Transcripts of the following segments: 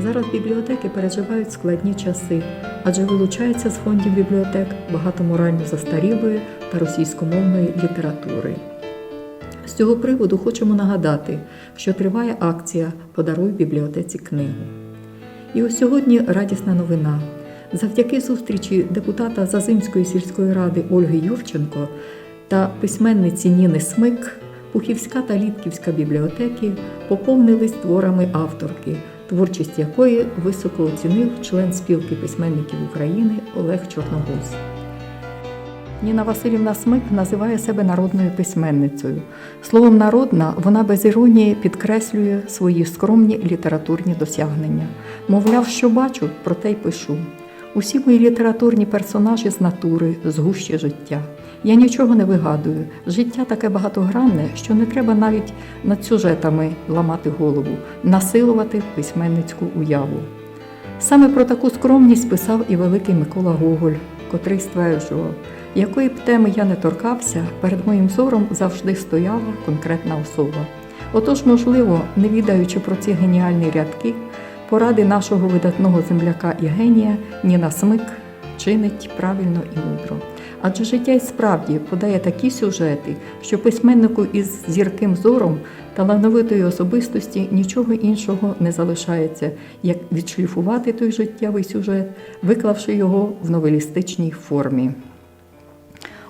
Зараз бібліотеки переживають складні часи, адже вилучається з фондів бібліотек багато морально застарілої та російськомовної літератури. З цього приводу хочемо нагадати, що триває акція Подаруй бібліотеці книгу. І ось сьогодні радісна новина. Завдяки зустрічі депутата Зазимської сільської ради Ольги Юрченко та письменниці Ніни Смик Пухівська та Літківська бібліотеки поповнились творами авторки, творчість якої високо оцінив член спілки письменників України Олег Чорногуз. Ніна Васильівна Смик називає себе народною письменницею. Словом народна вона без іронії підкреслює свої скромні літературні досягнення. Мовляв, що бачу, про те й пишу. Усі мої літературні персонажі з натури, з гущі життя. Я нічого не вигадую. Життя таке багатогранне, що не треба навіть над сюжетами ламати голову, насилувати письменницьку уяву. Саме про таку скромність писав і великий Микола Гоголь, котрий стверджував, якої б теми я не торкався, перед моїм зором завжди стояла конкретна особа. Отож, можливо, не відаючи про ці геніальні рядки, поради нашого видатного земляка і генія Ніна Смик чинить правильно і мудро. Адже життя й справді подає такі сюжети, що письменнику із зірким зором талановитої особистості нічого іншого не залишається, як відшліфувати той життєвий сюжет, виклавши його в новелістичній формі.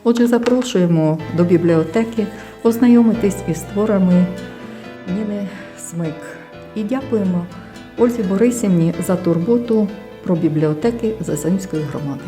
Отже, запрошуємо до бібліотеки ознайомитись із творами Ніни Смик. І дякуємо Ользі Борисівні за турботу про бібліотеки Зазимської громади.